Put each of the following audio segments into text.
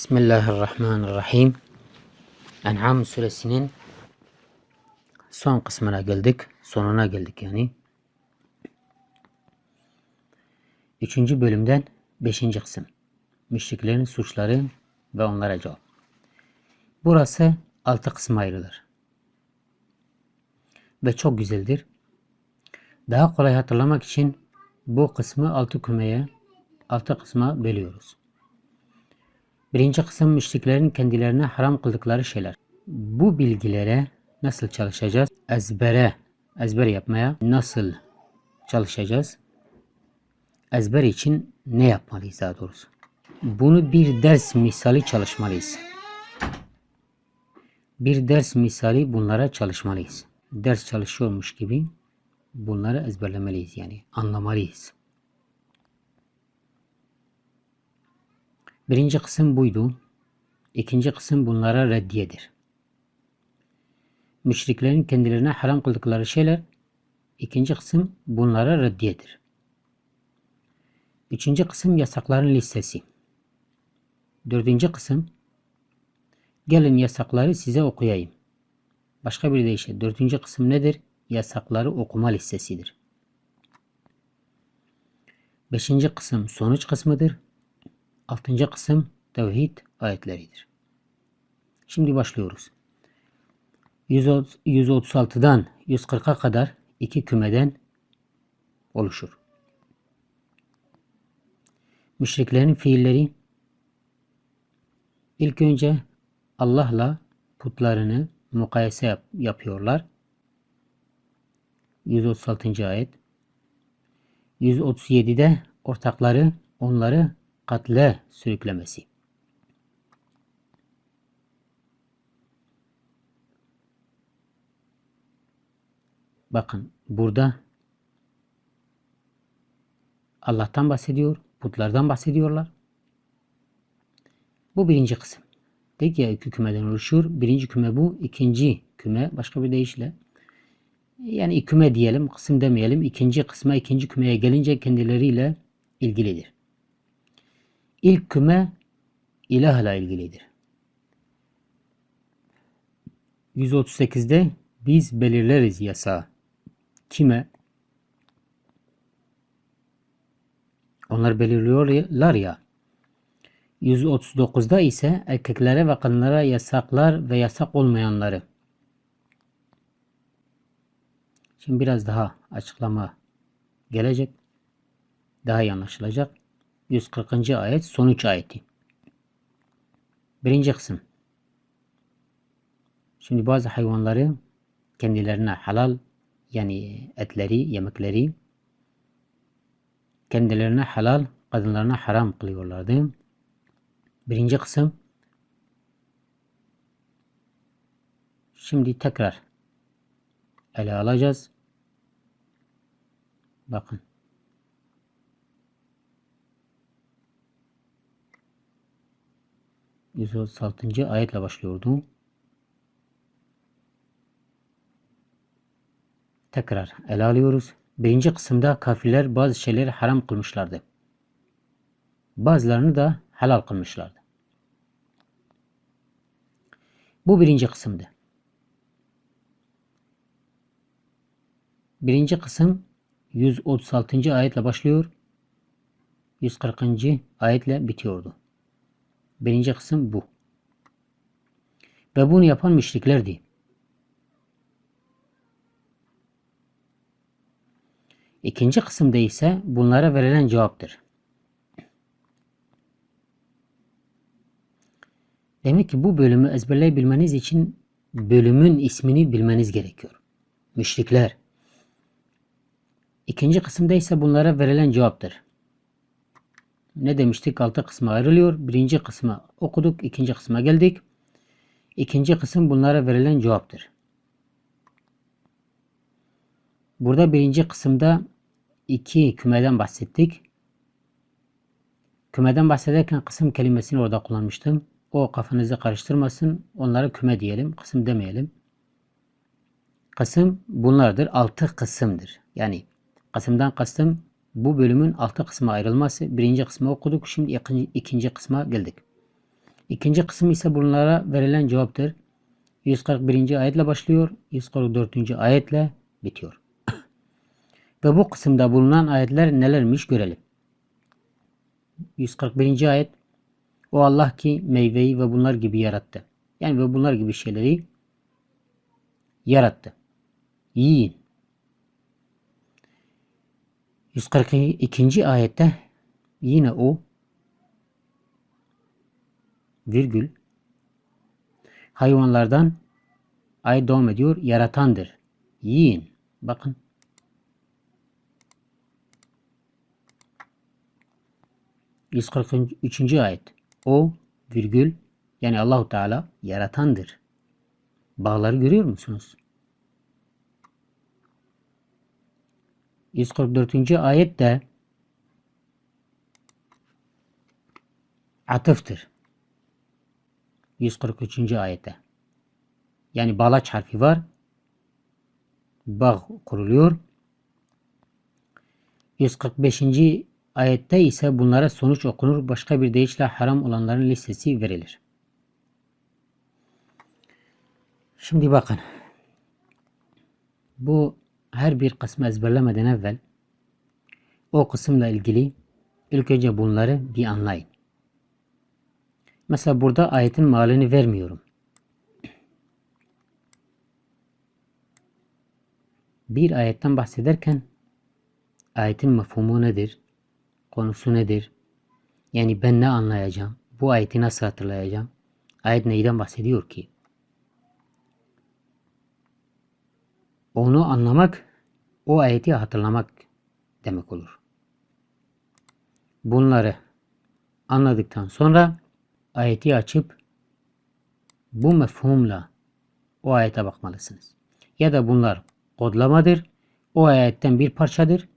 Bismillahirrahmanirrahim. En'am suresinin son kısmına geldik. Sonuna geldik yani. Üçüncü bölümden beşinci kısım. Müşriklerin suçları ve onlara cevap. Burası altı kısma ayrılır. Ve çok güzeldir. Daha kolay hatırlamak için bu kısmı altı kümeye, altı kısma bölüyoruz. Birinci kısım müşriklerin kendilerine haram kıldıkları şeyler. Bu bilgilere nasıl çalışacağız? Ezbere, ezber yapmaya nasıl çalışacağız? Ezber için ne yapmalıyız daha doğrusu? Bunu bir ders misali çalışmalıyız. Bir ders misali bunlara çalışmalıyız. Ders çalışıyormuş gibi bunları ezberlemeliyiz yani anlamalıyız. Birinci kısım buydu. İkinci kısım bunlara reddiyedir. Müşriklerin kendilerine haram kıldıkları şeyler ikinci kısım bunlara reddiyedir. Üçüncü kısım yasakların listesi. Dördüncü kısım gelin yasakları size okuyayım. Başka bir deyişle dördüncü kısım nedir? Yasakları okuma listesidir. Beşinci kısım sonuç kısmıdır. Altıncı kısım tevhid ayetleridir. Şimdi başlıyoruz. 136'dan 140'a kadar iki kümeden oluşur. Müşriklerin fiilleri ilk önce Allah'la putlarını mukayese yap yapıyorlar. 136. ayet. 137'de ortakları onları katle sürüklemesi. Bakın burada Allah'tan bahsediyor, putlardan bahsediyorlar. Bu birinci kısım. Dedik ya iki kümeden oluşur. Birinci küme bu, ikinci küme başka bir deyişle. Yani küme diyelim, kısım demeyelim. İkinci kısma, ikinci kümeye gelince kendileriyle ilgilidir. İlk küme ilahla ilgilidir. 138'de biz belirleriz yasa. Kime? Onlar belirliyorlar ya. 139'da ise erkeklere ve kadınlara yasaklar ve yasak olmayanları. Şimdi biraz daha açıklama gelecek. Daha iyi anlaşılacak. 140. ayet sonuç ayeti. Birinci kısım. Şimdi bazı hayvanları kendilerine halal yani etleri, yemekleri kendilerine halal, kadınlarına haram kılıyorlardı. Birinci kısım. Şimdi tekrar ele alacağız. Bakın. 136. ayetle başlıyordu. Tekrar ele alıyoruz. Birinci kısımda kafirler bazı şeyleri haram kılmışlardı. Bazılarını da helal kılmışlardı. Bu birinci kısımdı. Birinci kısım 136. ayetle başlıyor. 140. ayetle bitiyordu. Birinci kısım bu. Ve bunu yapan müşriklerdi. İkinci kısımda ise bunlara verilen cevaptır. Demek ki bu bölümü ezberleyebilmeniz için bölümün ismini bilmeniz gerekiyor. Müşrikler. İkinci kısımda ise bunlara verilen cevaptır ne demiştik? Altı kısma ayrılıyor. Birinci kısmı okuduk. ikinci kısma geldik. İkinci kısım bunlara verilen cevaptır. Burada birinci kısımda iki kümeden bahsettik. Kümeden bahsederken kısım kelimesini orada kullanmıştım. O kafanızı karıştırmasın. Onlara küme diyelim. Kısım demeyelim. Kısım bunlardır. Altı kısımdır. Yani kısımdan kastım bu bölümün altı kısma ayrılması. Birinci kısmı okuduk. Şimdi ikinci, ikinci kısma geldik. İkinci kısım ise bunlara verilen cevaptır. 141. ayetle başlıyor, 144. ayetle bitiyor. Ve bu kısımda bulunan ayetler nelermiş görelim. 141. ayet O Allah ki meyveyi ve bunlar gibi yarattı. Yani ve bunlar gibi şeyleri yarattı. Yiyin. 142. ayette yine o virgül hayvanlardan ay devam ediyor. Yaratandır. Yiyin. Bakın. üçüncü ayet. O virgül yani Allahu Teala yaratandır. Bağları görüyor musunuz? 144. ayet de atıftır. 143. ayette. Yani bağlaç harfi var. Bağ kuruluyor. 145. ayette ise bunlara sonuç okunur. Başka bir deyişle haram olanların listesi verilir. Şimdi bakın. Bu her bir kısmı ezberlemeden evvel o kısımla ilgili ilk önce bunları bir anlayın. Mesela burada ayetin malini vermiyorum. Bir ayetten bahsederken ayetin mefhumu nedir? Konusu nedir? Yani ben ne anlayacağım? Bu ayeti nasıl hatırlayacağım? Ayet neyden bahsediyor ki? Onu anlamak, o ayeti hatırlamak demek olur. Bunları anladıktan sonra ayeti açıp bu mefhumla o ayete bakmalısınız. Ya da bunlar kodlamadır. O ayetten bir parçadır.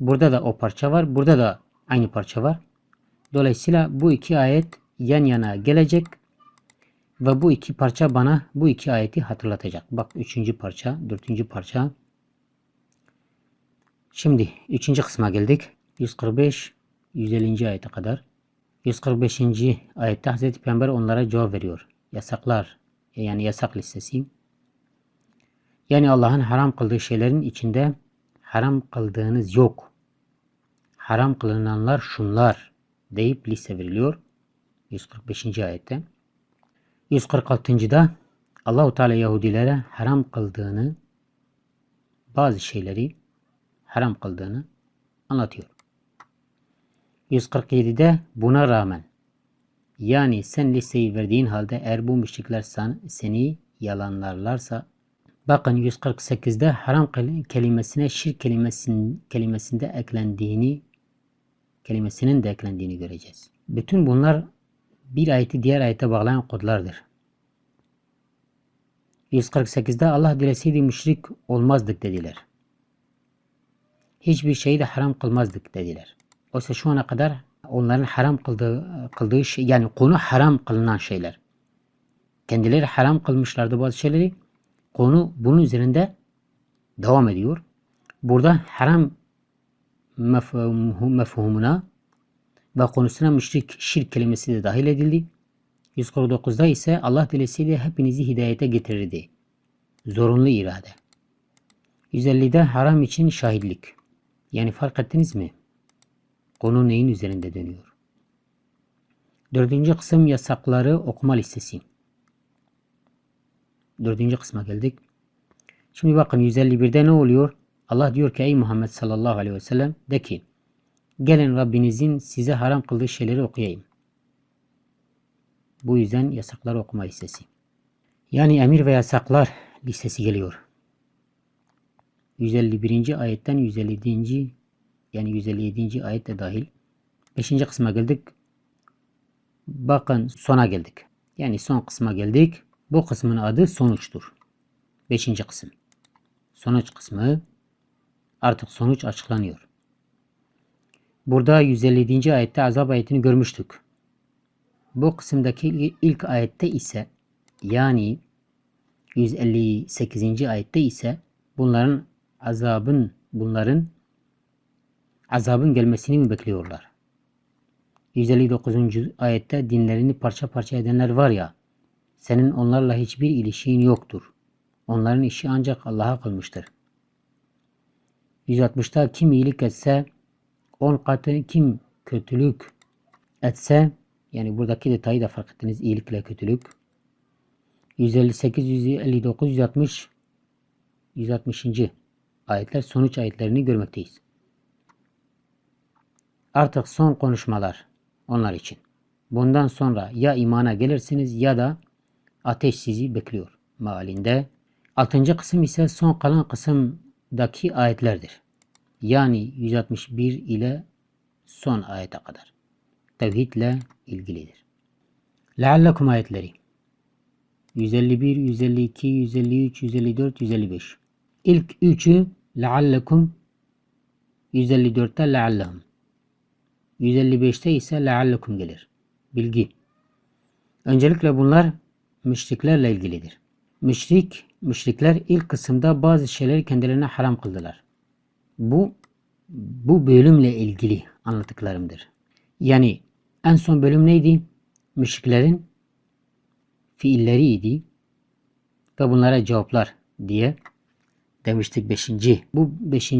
Burada da o parça var. Burada da aynı parça var. Dolayısıyla bu iki ayet yan yana gelecek ve bu iki parça bana bu iki ayeti hatırlatacak. Bak üçüncü parça, dördüncü parça. Şimdi üçüncü kısma geldik. 145, 150. ayete kadar. 145. ayette Hazreti Peygamber onlara cevap veriyor. Yasaklar, yani yasak listesi. Yani Allah'ın haram kıldığı şeylerin içinde haram kıldığınız yok. Haram kılınanlar şunlar deyip liste veriliyor. 145. ayette. 146. Allahu Teala Yahudilere haram kıldığını bazı şeyleri haram kıldığını anlatıyor. 147'de buna rağmen yani sen listeyi verdiğin halde eğer bu müşrikler seni yalanlarlarsa bakın 148'de haram kelimesine şirk kelimesinin, kelimesinde eklendiğini kelimesinin de eklendiğini göreceğiz. Bütün bunlar bir ayeti diğer ayete bağlayan kodlardır. 148'de Allah dileseydi müşrik olmazdık dediler. Hiçbir şeyi de haram kılmazdık dediler. Oysa şu ana kadar onların haram kıldığı, kıldığı şey yani konu haram kılınan şeyler. Kendileri haram kılmışlardı bazı şeyleri. Konu bunun üzerinde devam ediyor. Burada haram mefhumuna ve konusuna müşrik şirk kelimesi de dahil edildi. 149'da ise Allah dilesiyle hepinizi hidayete getirirdi. Zorunlu irade. 150'de haram için şahitlik. Yani fark ettiniz mi? Konu neyin üzerinde dönüyor? Dördüncü kısım yasakları okuma listesi. Dördüncü kısma geldik. Şimdi bakın 151'de ne oluyor? Allah diyor ki ey Muhammed sallallahu aleyhi ve sellem de ki gelin Rabbinizin size haram kıldığı şeyleri okuyayım. Bu yüzden yasakları okuma listesi. Yani emir ve yasaklar listesi geliyor. 151. ayetten 157. yani 157. ayet de dahil. 5. kısma geldik. Bakın sona geldik. Yani son kısma geldik. Bu kısmın adı sonuçtur. 5. kısım. Sonuç kısmı artık sonuç açıklanıyor. Burada 157. ayette azap ayetini görmüştük. Bu kısımdaki ilk ayette ise yani 158. ayette ise bunların azabın bunların azabın gelmesini mi bekliyorlar? 159. ayette dinlerini parça parça edenler var ya, senin onlarla hiçbir ilişkin yoktur. Onların işi ancak Allah'a kalmıştır. 160'ta kim iyilik etse, 10 katı kim kötülük etse, yani buradaki detayı da fark ettiniz, iyilikle kötülük. 158, 159, 160, 160. ayetler sonuç ayetlerini görmekteyiz. Artık son konuşmalar onlar için. Bundan sonra ya imana gelirsiniz ya da ateş sizi bekliyor mealinde. Altıncı kısım ise son kalan kısımdaki ayetlerdir. Yani 161 ile son ayete kadar. Tevhidle ilgilidir. Leallekum ayetleri 151, 152, 153, 154, 155. İlk üçü leallekum 154'te leallehum 155'te ise leallekum gelir. Bilgi. Öncelikle bunlar müşriklerle ilgilidir. Müşrik, müşrikler ilk kısımda bazı şeyleri kendilerine haram kıldılar. Bu bu bölümle ilgili anlattıklarımdır. Yani en son bölüm neydi? Müşriklerin fiilleriydi ve bunlara cevaplar diye demiştik 5. Bu 5.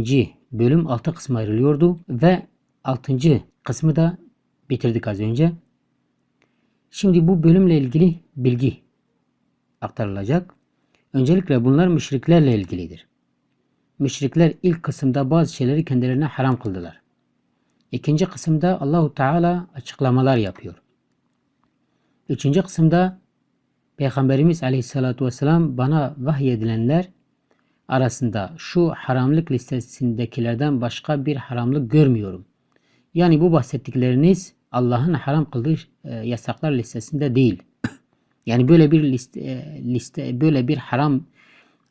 bölüm 6 kısma ayrılıyordu ve 6. kısmı da bitirdik az önce. Şimdi bu bölümle ilgili bilgi aktarılacak. Öncelikle bunlar müşriklerle ilgilidir. Müşrikler ilk kısımda bazı şeyleri kendilerine haram kıldılar. İkinci kısımda Allahu Teala açıklamalar yapıyor. Üçüncü kısımda Peygamberimiz Aleyhisselatü Vesselam bana vahyedilenler arasında şu haramlık listesindekilerden başka bir haramlık görmüyorum. Yani bu bahsettikleriniz Allah'ın haram kıldığı e, yasaklar listesinde değil. Yani böyle bir liste, e, liste böyle bir haram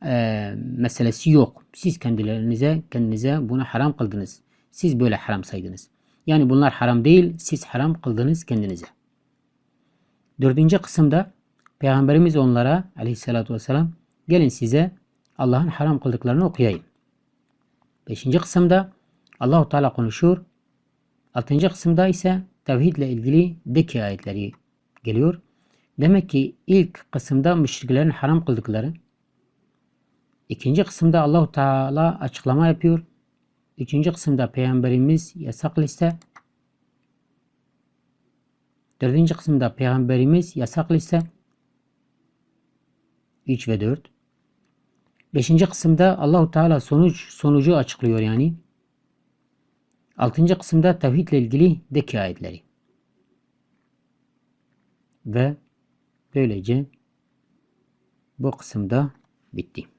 e, meselesi yok. Siz kendilerinize kendinize bunu haram kıldınız. Siz böyle haram saydınız. Yani bunlar haram değil, siz haram kıldınız kendinize. Dördüncü kısımda Peygamberimiz onlara aleyhissalatü vesselam gelin size Allah'ın haram kıldıklarını okuyayım. Beşinci kısımda Allahu Teala konuşur. Altıncı kısımda ise tevhidle ilgili deki ayetleri geliyor. Demek ki ilk kısımda müşriklerin haram kıldıkları, ikinci kısımda Allahu Teala açıklama yapıyor. Üçüncü kısımda Peygamberimiz yasak liste. Dördüncü kısımda Peygamberimiz yasak liste. 3 ve 4. Beşinci kısımda Allahu Teala sonuç sonucu açıklıyor yani. Altıncı kısımda tevhidle ilgili deki ayetleri. Ve böylece bu kısımda bitti.